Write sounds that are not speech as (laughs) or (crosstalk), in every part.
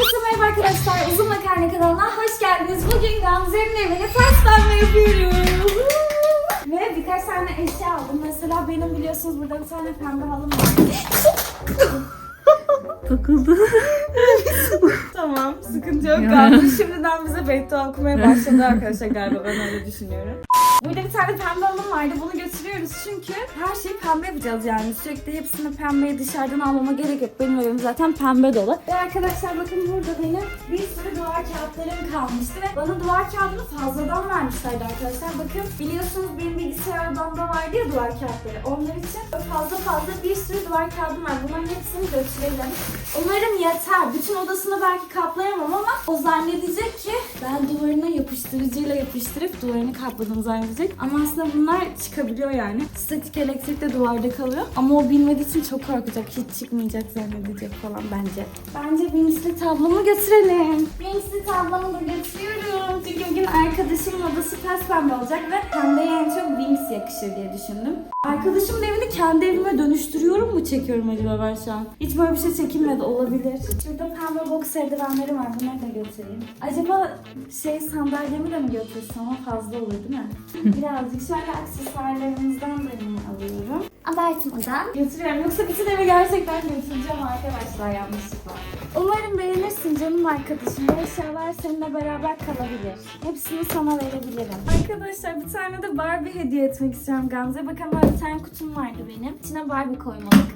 Herkese merhaba arkadaşlar. Uzun Makarna kanalına hoş geldiniz. Bugün Gamze'nin evine ters pembe yapıyoruz. Ve birkaç tane eşya aldım. Mesela benim biliyorsunuz burada bir tane pembe halım var. Takıldı. tamam, sıkıntı yok. Gamze şimdiden bize beddua okumaya başladı arkadaşlar galiba. Ben öyle düşünüyorum. Burada bir tane pembe halım vardı. Bunu götürüyoruz çünkü her şeyi pembe yapacağız yani. Sürekli hepsini pembeye dışarıdan almama gerek yok. Benim evim zaten pembe dolu. Ve arkadaşlar bakın burada benim bir sürü duvar kağıtlarım kalmıştı ve bana duvar kağıdını fazladan vermişlerdi arkadaşlar. Bakın biliyorsunuz benim bilgisayar odamda vardı ya duvar kağıtları. Onlar için fazla fazla bir sürü duvar kağıdım var. Bunların hepsini götürelim. Umarım yeter. Bütün odasını belki kaplayamam ama o zannedecek ki ben duvarına yapıştırıcıyla yapıştırıp duvarını kapladım zannedecek. Ama aslında bunlar çıkabiliyor yani. Statik elektrik de duvarda kalıyor. Ama o bilmediği için çok korkacak. Hiç çıkmayacak zannedecek falan bence. Bence Winx'li tablomu götürelim. Winx'li tablomu da götürüyorum. Çünkü bugün arkadaşımın odası pes pembe olacak ve pembeye en çok Winx yakışır diye düşündüm. Arkadaşımın evini kendi evime dönüştürüyorum mu çekiyorum acaba ben şu an? Hiç böyle bir şey çekinmedi olabilir. Şurada pembe box eldivenleri var. Bunları da götüreyim. Acaba şey sandalyemi de mi götürsem o fazla olur değil mi? (laughs) Birazcık şöyle aksesuarlarımızdan da alıyorum. Abartmadan. Götürüyorum. Yoksa bütün evi gerçekten götüreceğim arkadaşlar yanlışlıkla. Umarım beğenirsin canım arkadaşım. Bu eşyalar seninle beraber kalabilir. Hepsini sana verebilirim. Arkadaşlar bir tane de Barbie hediye etmek istiyorum Gamze. Bakın böyle bir tane kutum vardı benim. İçine Barbie koymalık.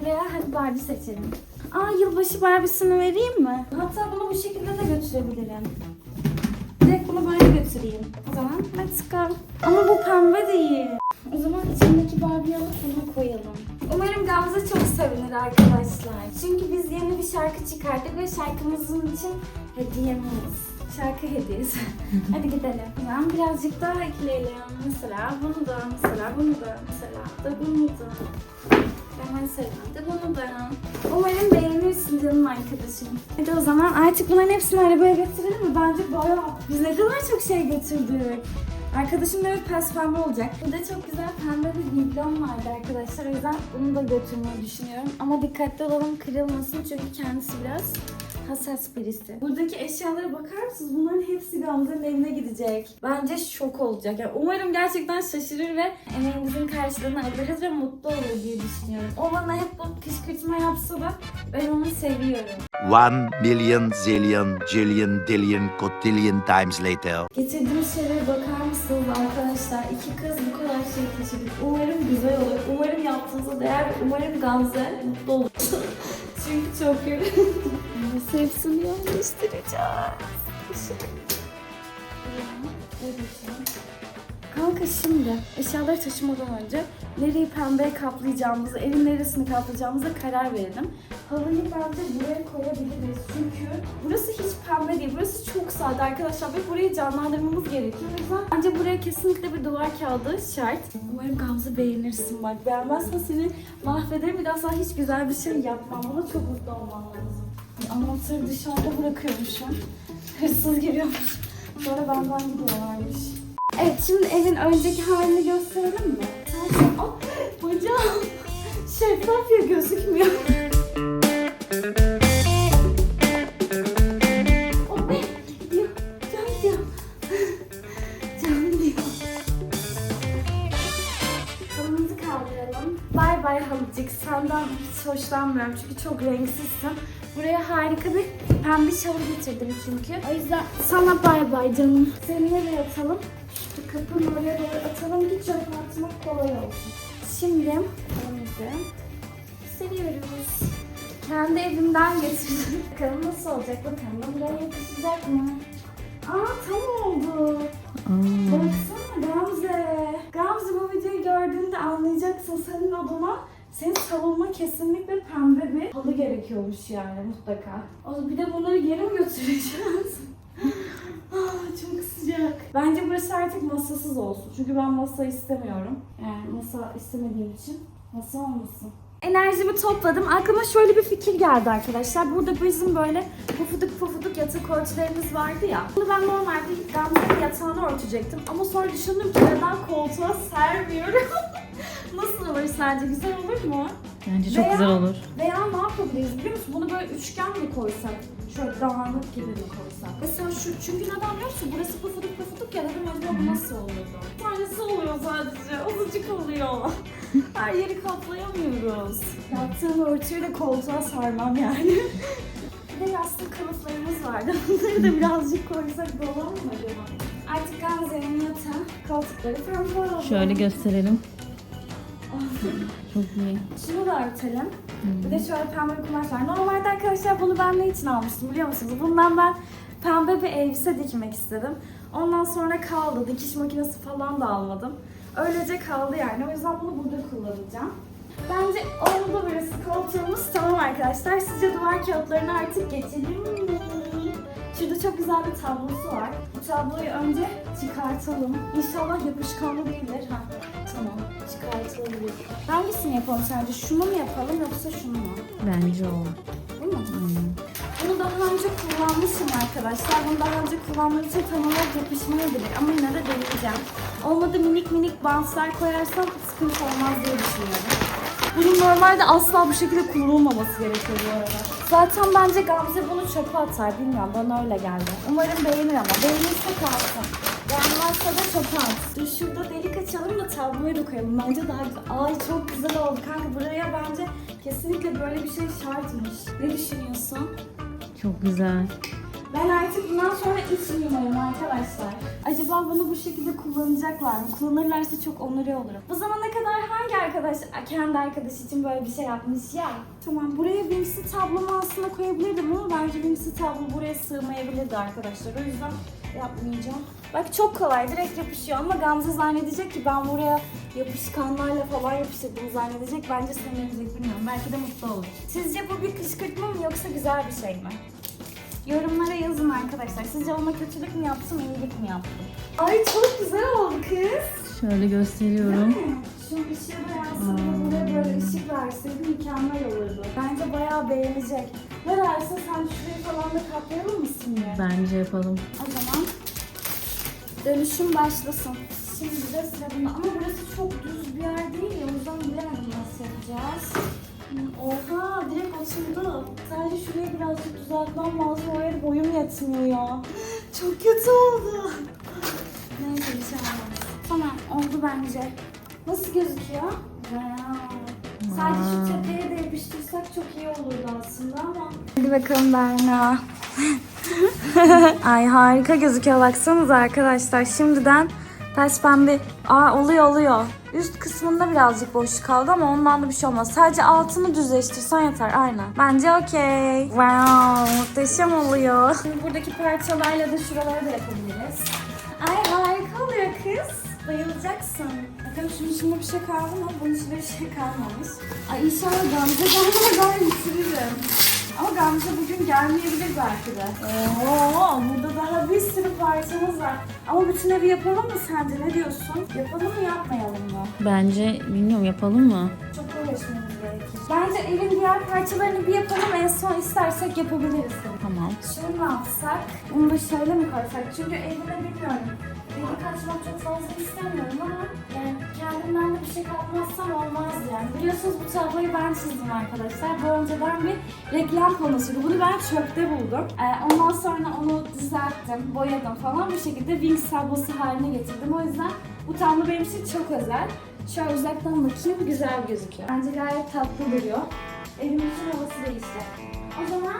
Buraya hadi Barbie seçelim. Aa yılbaşı Barbie'sini vereyim mi? Hatta bunu bu şekilde de götürebilirim. Direkt bunu böyle götüreyim. O zaman let's go. Ama bu pembe değil. O zaman içindeki Barbie'yi alıp bunu koyalım. Umarım Gamze çok sevinir arkadaşlar. Çünkü biz yeni bir şarkı çıkarttık ve şarkımızın için hediyemiz. Şarkı hediyesi. (laughs) Hadi gidelim. Ben birazcık daha ekleyelim. Mesela bunu da, mesela bunu da, mesela da bunu da. Mesela de bunu da. Umarım beğenirsin canım arkadaşım. Hadi o zaman artık bunların hepsini arabaya getirelim mi? Bence bayağı. Biz ne kadar çok şey götürdük. Arkadaşım da bir pes pembe olacak. Burada çok güzel pembe bir biblon vardı arkadaşlar. O yüzden bunu da götürmeyi düşünüyorum. Ama dikkatli olalım kırılmasın çünkü kendisi biraz hassas birisi. Buradaki eşyalara bakar mısınız? Bunların hepsi Gamze'nin evine gidecek. Bence şok olacak. Yani umarım gerçekten şaşırır ve emeğimizin karşılığını alırız ve mutlu olur diye düşünüyorum. O bana hep bu kışkırtma yapsa da ben onu seviyorum. One million zillion jillion dillion cotillion times later. Getirdiğim şeylere bakar mısınız arkadaşlar? İki kız bu kadar şey taşıdık. Umarım güzel olur. Umarım yaptığınıza değer. Umarım Gamze mutlu olur. (laughs) Çünkü çok yoruldum. (laughs) Nasıl hepsini yerleştireceğiz? Kanka şimdi eşyaları taşımadan önce nereyi pembeye kaplayacağımızı, evin neresini kaplayacağımıza karar verelim. Halıyı bence buraya koyabiliriz çünkü burası hiç pembe değil. Burası çok sade arkadaşlar ve burayı canlandırmamız gerekiyor. O yüzden bence buraya kesinlikle bir duvar kağıdı şart. Umarım Gamze beğenirsin bak. Beğenmezsen seni mahvederim. Bir daha sana hiç güzel bir şey yapmam. Buna çok mutlu olman lazım. Anahtarı dışarıda bırakıyormuşum. Hırsız giriyormuş. Sonra benden gidiyorlarmış. Evet şimdi evin önceki halini gösterelim mi? (laughs) Zaten oh, bacağım şeffaf ya gözükmüyor. Oh. Bay bay halıcık. Senden hiç hoşlanmıyorum çünkü çok renksizsin. Buraya harika bir pembe şalı getirdim çünkü. O yüzden sana bay bay canım. Seni nereye atalım? Şu kapının oraya doğru atalım ki çöp atmak kolay olsun. Şimdi evimizi seriyoruz. Kendi evimden getirdim. (laughs) Bakalım nasıl olacak bakalım. Buraya yakışacak mı? Aa tam oldu. Baksana Gamze. Gamze bu videoyu gördüğünde anlayacaksın senin odana senin salonuna kesinlikle pembe bir halı gerekiyormuş yani mutlaka. Bir de bunları geri mi götüreceğiz? (laughs) ah, çok sıcak. Bence burası artık masasız olsun. Çünkü ben masa istemiyorum. Yani masa istemediğim için masa olmasın. Enerjimi topladım. Aklıma şöyle bir fikir geldi arkadaşlar. Burada bizim böyle pufuduk pufuduk yatak örtülerimiz vardı ya. Bunu ben normalde Gamze'nin yatağını örtecektim. Ama sonra düşündüm ki neden koltuğa sermiyorum. (laughs) Nasıl olur sence? Güzel olur mu? Bence çok Veya- güzel olur. Veya ne yapabiliriz biliyor musun? Bunu böyle üçgen mi koysak? Şöyle dağınık gibi mi koysak? Mesela şu çünkü neden biliyor musun? Burası pufuduk pufuduk ya dedim acaba bu nasıl oluyordu? Tanesi oluyor sadece. Azıcık oluyor. (laughs) Her yeri kaplayamıyoruz. Yaptığım örtüyü de koltuğa sarmam yani. Bir de yastık kılıflarımız vardı. (laughs) Onları da birazcık koysak dolar mı acaba? Artık Gamze'nin yatağı koltukları oldu. Şöyle gösterelim. Çok iyi. Şunu da örtelim. Bir de şöyle pembe bir kumaş var. Normalde arkadaşlar bunu ben ne için almıştım biliyor musunuz? Bundan ben pembe bir elbise dikmek istedim. Ondan sonra kaldı. Dikiş makinesi falan da almadım. Öylece kaldı yani. O yüzden bunu burada kullanacağım. Bence oldu burası koltuğumuz. Tamam arkadaşlar. Sizce duvar kağıtlarını artık geçelim mi? Şurada çok güzel bir tablosu var. Bu tabloyu önce çıkartalım. İnşallah yapışkanlı değildir. Ha, tamam. Çıkartılabilir. Hangisini yapalım sence? Şunu mu yapalım yoksa şunu mu? Bence o. Değil mi? Aynen. Bunu daha önce kullanmışım arkadaşlar. Bunu daha önce kullanmak için tam olarak yapışmayabilir ama yine de deneyeceğim. Olmadı minik minik bantlar koyarsam sıkıntı olmaz diye düşünüyorum. Bunun normalde asla bu şekilde kullanılmaması gerekiyor bu arada. Zaten bence Gamze bunu çöpe atar. Bilmiyorum bana öyle geldi. Umarım beğenir ama. Beğenirse kalsın. Beğenmezse de çöpe at. Dur şurada delik açalım da tabloyu da koyalım. Bence daha güzel. Ay çok güzel oldu kanka. Buraya bence kesinlikle böyle bir şey şartmış. Ne düşünüyorsun? Çok güzel. Ben artık bundan sonra iç mimarım arkadaşlar. Acaba bunu bu şekilde kullanacaklar mı? Kullanırlarsa çok onore olurum. Bu zamana kadar hangi arkadaş kendi arkadaş için böyle bir şey yapmış ya? Tamam buraya Wimsy tablomu aslında koyabilirdim ama bence Wimsy tablo buraya sığmayabilirdi arkadaşlar. O yüzden yapmayacağım. Bak çok kolay direkt yapışıyor ama Gamze zannedecek ki ben buraya yapışkanlarla falan yapıştırdım zannedecek. Bence sevmeyecek bilmiyorum. Belki de mutlu olur. Sizce bu bir kışkırtma mı yoksa güzel bir şey mi? Yorumlara yazın arkadaşlar. Sizce ona kötülük mü yaptım, iyilik mi yaptım? Ay çok güzel oldu kız. Şöyle gösteriyorum. Şu ışığı da yansın ve buraya böyle ışık verseydi mükemmel olurdu. Bence bayağı beğenecek. Ne dersin sen şurayı falan da kaplayalım mı şimdi? Bence yapalım. O zaman dönüşüm başlasın. Şimdi de sıra bunda. Ama burası çok düz bir yer değil ya. O yüzden bilemedim nasıl yapacağız. Oha direkt oturdu. Sadece şurayı birazcık düzeltmem lazım. Oraya boyum yetmiyor ya. (gasps) Çok kötü oldu. Neyse bir şey olmaz. Tamam oldu bence. Nasıl gözüküyor? Wow. Sadece şu tepeye de yapıştırsak çok iyi olurdu aslında ama. Hadi bakalım Berna. (laughs) Ay harika gözüküyor baksanıza arkadaşlar. Şimdiden pes pembe. Aa oluyor oluyor. Üst kısmında birazcık boşluk kaldı ama ondan da bir şey olmaz. Sadece altını düzleştirsen yeter. Aynen. Bence okey. Wow muhteşem oluyor. Şimdi buradaki parçalarla da şuraları da yapabiliriz. Ay harika oluyor kız. Bayılacaksın. Bakalım şunun içinde bir şey kaldı mı? Bunun içinde bir şey kalmamış. Ay inşallah Gamze gelmeden bitiririm. Ama Gamze bugün gelmeyebilir belki de. Oo, burada daha bir sürü parçamız var. Ama bütün evi yapalım mı sence? Ne diyorsun? Yapalım mı yapmayalım mı? Bence bilmiyorum yapalım mı? Çok uğraşmamız gerekir. Bence evin diğer parçalarını bir yapalım. En son istersek yapabiliriz. Tamam. Şunu mu yapsak? Bunu da şöyle mi koysak? Çünkü evime bilmiyorum. Delik açmak çok fazla istemiyorum ama yani kendimden de bir şey kapmazsam olmaz yani. Biliyorsunuz bu tabloyu ben çizdim arkadaşlar. Bu önceden bir reklam panosuydu. Bunu ben çöpte buldum. Ee, ondan sonra onu düzelttim, boyadım falan. Bu şekilde Wings tablosu haline getirdim. O yüzden bu tablo benim için çok özel. Şöyle uzaktan bakayım güzel gözüküyor. Bence gayet tatlı duruyor. Evimizin havası değişti. O zaman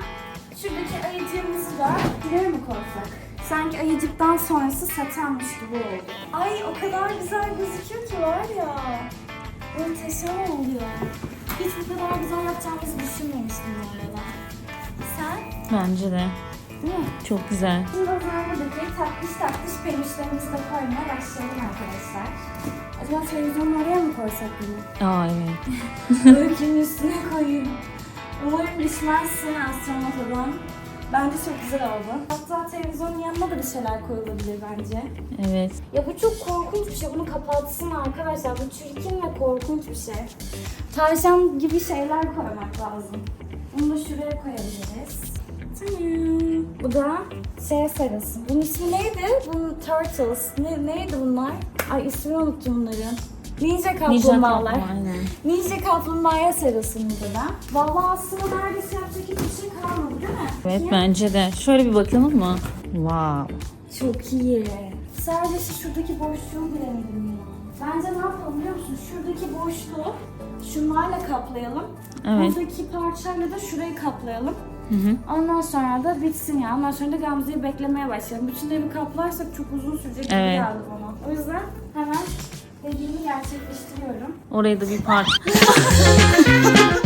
şuradaki ayıcığımızı da buraya mı koysak? Sanki ayıcıktan sonrası satanmış gibi oldu. Ay o kadar güzel gözüküyor ki var ya. Muhteşem oluyor. Hiç bu kadar güzel yapacağımızı düşünmemiştim bu arada. Sen? Bence de. Değil mi? Çok güzel. Şimdi o zaman buradaki tatlış tatlış peluşlarımızı da koymaya başlayalım arkadaşlar. Acaba televizyonu oraya mı koysak bunu? Aa evet. (laughs) Öykünün üstüne koyayım. Umarım düşmezsin astronot adam. Bence çok güzel oldu. Hatta televizyonun yanına da bir şeyler koyulabilir bence. Evet. Ya bu çok korkunç bir şey. Bunu kapatsın arkadaşlar. Bu çirkin ve korkunç bir şey. Tavşan gibi şeyler koymak lazım. Bunu da şuraya koyabiliriz. Tamam. Bu da şeye sarılsın. Bunun ismi neydi? Bu Turtles. Ne, neydi bunlar? Ay ismini unuttum bunların. Ninja kaplumbağalar. Ninja kaplumbağaya sarılsın bu da. Vallahi aslında neredeyse yapacak hiçbir Evet bence de. Şöyle bir bakalım mı? Wow. Çok iyi. Sadece şu şuradaki boşluğu bilemedim ya. Bence ne yapalım biliyor musun? Şuradaki boşluğu şunlarla kaplayalım. Evet. Buradaki parçayla da şurayı kaplayalım. Hı hı. Ondan sonra da bitsin ya. Ondan sonra da Gamze'yi beklemeye başlayalım. Bütün evi kaplarsak çok uzun sürecek gibi Evet. geldi bana. O yüzden hemen dediğimi gerçekleştiriyorum. Oraya da bir parça. (laughs)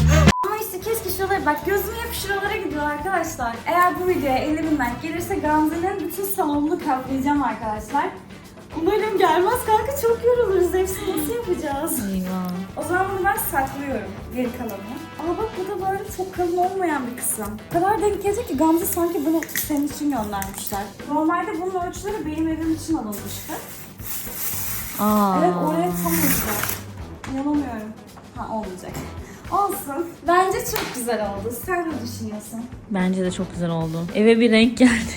bak gözüm hep şuralara gidiyor arkadaşlar. Eğer bu videoya 50 bin like gelirse Gamze'nin bütün salonunu kaplayacağım arkadaşlar. Umarım gelmez kanka çok yoruluruz. Hepsini nasıl yapacağız? Eyvah. O zaman bunu ben saklıyorum geri kalanını. Ama bak bu da böyle çok kalın olmayan bir kısım. O kadar denk gelecek ki Gamze sanki bunu senin için göndermişler. Normalde bunun ölçüleri benim evim için alınmıştı. Aa. Evet oraya tam olacak. İnanamıyorum. Ha olmayacak. Olsun. Bence çok güzel oldu. Sen ne düşünüyorsun? Bence de çok güzel oldu. Eve bir renk geldi.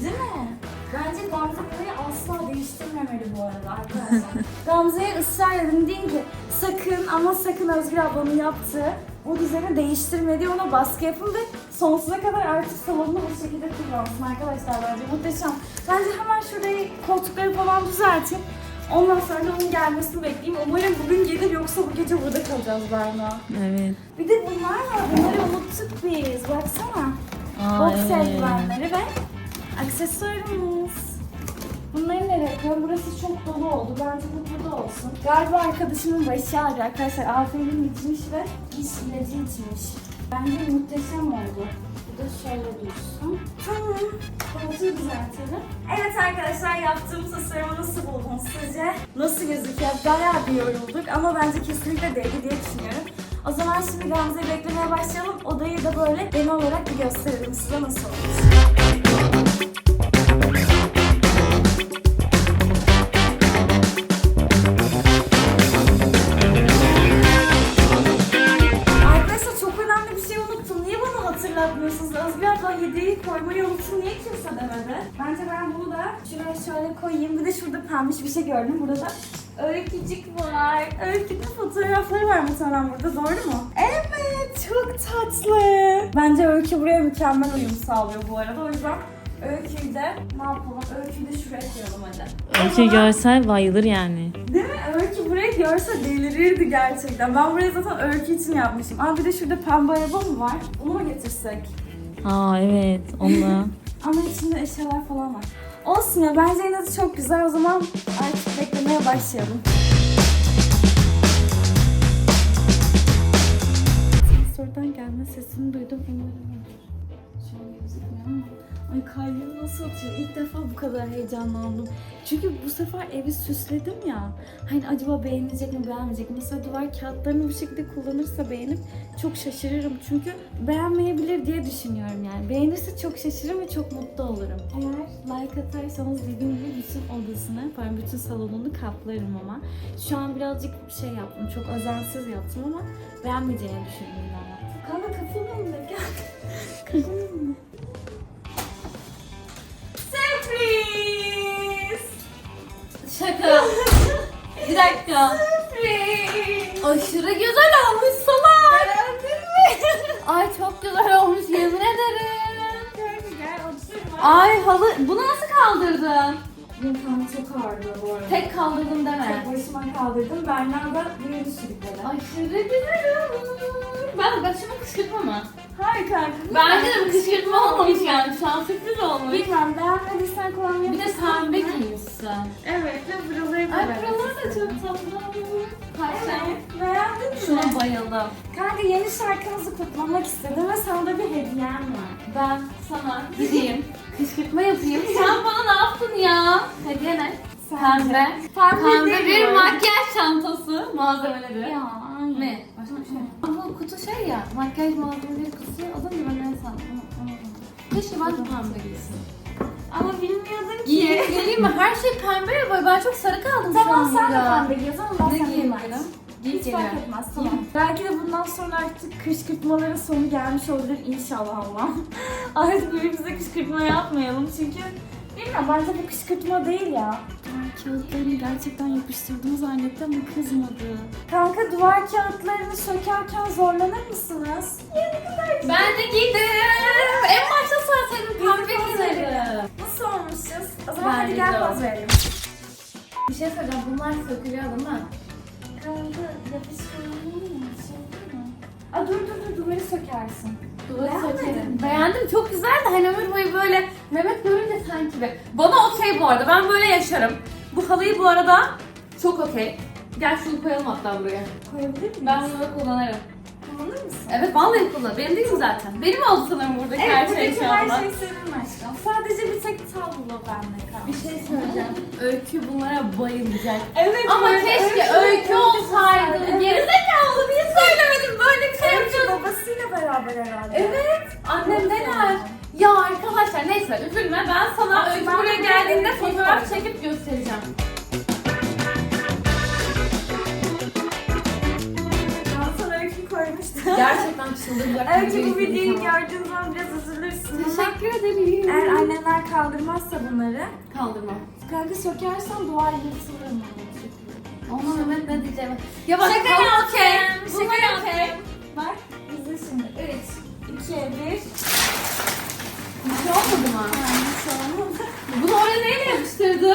Değil mi? Bence Gamze burayı asla değiştirmemeli bu arada arkadaşlar. (laughs) Gamze'ye ısrar edin deyin ki sakın ama sakın Özgür ablanın yaptığı o düzeni değiştirme diye ona baskı yapın ve sonsuza kadar artık salonunu bu şekilde kullansın arkadaşlar bence muhteşem. Bence hemen şurayı koltukları falan düzelteyim. Ondan sonra da onun gelmesini bekleyeyim. Umarım bugün gelir yoksa bu gece burada kalacağız Berna. Evet. Bir de bunlar var. Bunları unuttuk biz. Baksana. Aa, Box evet. eldivenleri ve aksesuarımız. Bunları nereye koyalım? Burası çok dolu oldu. Bence bu burada olsun. Galiba arkadaşımın başı ağrıyor arkadaşlar. Aferin içmiş ve iş ilacı içmiş. Bence muhteşem oldu. Da şöyle dursun. Tamam. Koltuğu düzeltelim. Evet arkadaşlar yaptığımız tasarımı nasıl buldunuz sizce? Nasıl gözüküyor? Bayağı bir yorulduk ama bence kesinlikle değdi diye düşünüyorum. O zaman şimdi Gamze'yi beklemeye başlayalım. Odayı da böyle genel olarak bir gösterelim size nasıl olur. Şuraya şöyle koyayım. Bir de şurada pembiş bir şey gördüm. Burada da öykücük var. Öykünün fotoğrafları var muhtemelen burada. Doğru mu? Evet. Çok tatlı. Bence Öykü buraya mükemmel uyum sağlıyor bu arada. O yüzden Öyküyü de ne yapalım? Öyküyü de şuraya koyalım hadi. Öykü görsel bayılır yani. Değil mi? Öykü burayı görse delirirdi gerçekten. Ben burayı zaten öykü için yapmışım. Aa bir de şurada pembe araba mı var? Onu mu getirsek? Aa evet. Onunla. (laughs) Ama içinde eşyalar falan var. Olsun ya bence yine çok güzel. O zaman artık beklemeye başlayalım. Sensörden gelme sesini duydum. Umarım şu an gözükmüyor ama. Ay kalbim nasıl atıyor? İlk defa bu kadar heyecanlandım. Çünkü bu sefer evi süsledim ya. Hani acaba beğenecek mi beğenmeyecek mi? Mesela duvar kağıtlarını bu şekilde kullanırsa beğenip çok şaşırırım. Çünkü beğenmeyebilir diye düşünüyorum yani. Beğenirse çok şaşırırım ve çok mutlu olurum. Eğer like atarsanız dediğim gibi bütün odasını, pardon bütün salonunu kaplarım ama. Şu an birazcık şey yaptım, çok özensiz yaptım ama beğenmeyeceğini düşündüğümden yaptım. Kanka kapının önünde gel. (laughs) Kapının önünde. Şaka. Bir dakika. Aşırı güzel olmuş salak. Ay çok güzel olmuş yemin ederim. Ay halı bunu nasıl kaldırdın? Yatağım çok ağrıyor bu arada. Tek kaldırdım deme. Tek başıma kaldırdım. Berna da birini sürükledi. Aşırı güzel olmuş. Ben başıma kışkırtma mı? Hayır kanka. Bence de bu kışkırtma olmamış yani. Şu an sürpriz olmuş. Bilmem beğenmediysen kullanmayı Bir de pembe giymişsin. Evet ve buraları Ay buralar da çok tatlı. Kaç Evet. Beğendin mi? Şuna bayıldım. Kanka yeni şarkımızı kutlamak istedim ve sana da bir hediyem var. Ben sana gideyim. Kışkırtma yapayım. (laughs) Sen bana ne yaptın ya? Hediye ne? Pembe. Pembe değil bir makyaj çantası malzemeleri. Ya. Ne? Başka bir şey kutu şey ya, makyaj malzemeleri kutusu az önce ben ne sandım? Keşke ben de pembe giysin. Ama bilmiyordun ki. Geleyim mi? Her şey pembe ya böyle. Ben çok sarı kaldım şu Tamam an sen de burada. pembe giyiyorsun ama ben Ne giyeyim? Giyip Hiç fark geliyorum. etmez tamam. Belki de bundan sonra artık kışkırtmaların sonu gelmiş olabilir inşallah Allah. (laughs) artık birbirimize kışkırtma yapmayalım çünkü bilmiyorum bence bu kışkırtma değil ya. Kağıtlarını gerçekten yapıştırdığını zannetti ama kızmadı. Kanka duvar kağıtlarını sökerken zorlanır mısınız? Ya ne kadar güzel. Ben de giydim. En başta söyleseydim pembe giderim. Nasıl olmuşuz? O zaman Ben hadi de gel poz verelim. Bir şey söyleyeceğim. Bunlar sökülüyor değil mi? Kanka yapıştırılır mı? Şey mi? Aa dur dur dur duvarı sökersin. Duvarı Beğenmedin sökerim. mi? Beğendim. Çok güzel de hani ömür boyu böyle Mehmet görünce sanki be. Bana okey bu arada. Ben böyle yaşarım. Bu halıyı bu arada çok okey. Gel şunu koyalım hatta buraya. Koyabilir miyiz? Ben bunu kullanırım. kullanır mısın? Evet vallahi kullan. Benim değil mi zaten? Benim oldu sanırım buradaki Evet, her şey şu her şey senin aşkım. Sadece bir tek tablo bende kaldı. Bir şey söyleyeceğim. Öykü bunlara bayılacak. Evet. Ama böyle keşke öykü- öykü olsaydı. Evet. Gerizekalı niye söylemedim böyle bir şey Öykü babasıyla beraber herhalde. Evet. Annemdeler. Ya arkadaşlar neyse üzülme ben sana öykü buraya de geldiğinde fotoğraf çekip göstereceğim. Ben sana öykü koymuştum. Gerçekten çıldıracak. Öykü bu videoyu gördüğün zaman biraz üzülürsün. Teşekkür ederim. Eğer annemler kaldırmazsa bunları, Kaldırma. kanka sökersen duvar yırtılır mı? Ama Mehmet ne diyeceğim? Ya bak Şaka yaptım. okey. Şaka okey. Bak, izle şimdi. 3, 2, 1. Bir şey olmadı mı? Yani şu an Bunu oraya neyle yapıştırdı?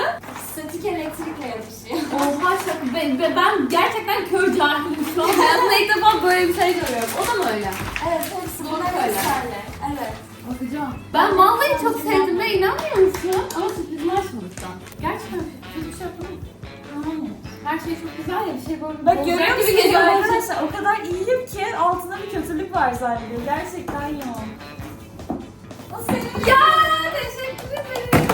statik elektrikle yapışıyor. Oha şaka. Ben, ben- ben gerçekten kör cahilim şu an. Hayatımda ilk defa böyle bir şey görüyorum. O da mı öyle? Evet, hepsi Doğru bunlar söyle. geçerli. Evet. Bakacağım. Ben vallahi çok sevdim ve inanmıyor musun? Ama sürprizini açmadık daha. Gerçekten sürpriz bir şey yapalım. Aynen. Her şey çok güzel ya bir şey böyle Bak görüyor musunuz arkadaşlar? O kadar iyiyim ki altında bir kötülük var zannediyor. Gerçekten yoğun. Ya teşekkür ederim.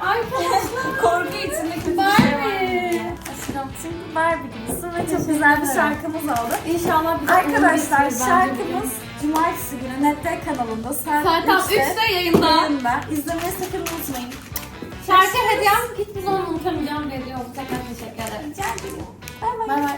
Arkadaşlar. (laughs) korku içinde kötü bir şey var. Barbie. Aşkım şimdi Barbie gibisin ve çok güzel bir şarkımız oldu. İnşallah bize Arkadaşlar şarkımız Cumartesi günü Nette kanalında saat Saat tam 3'te 3'te yayında. yayında. İzlemeyi sakın unutmayın. Şarkı hediyem hiçbir zaman unutamayacağım oldu. Tekrar teşekkür ederim. Rica ederim. Bay bay. Bay bay.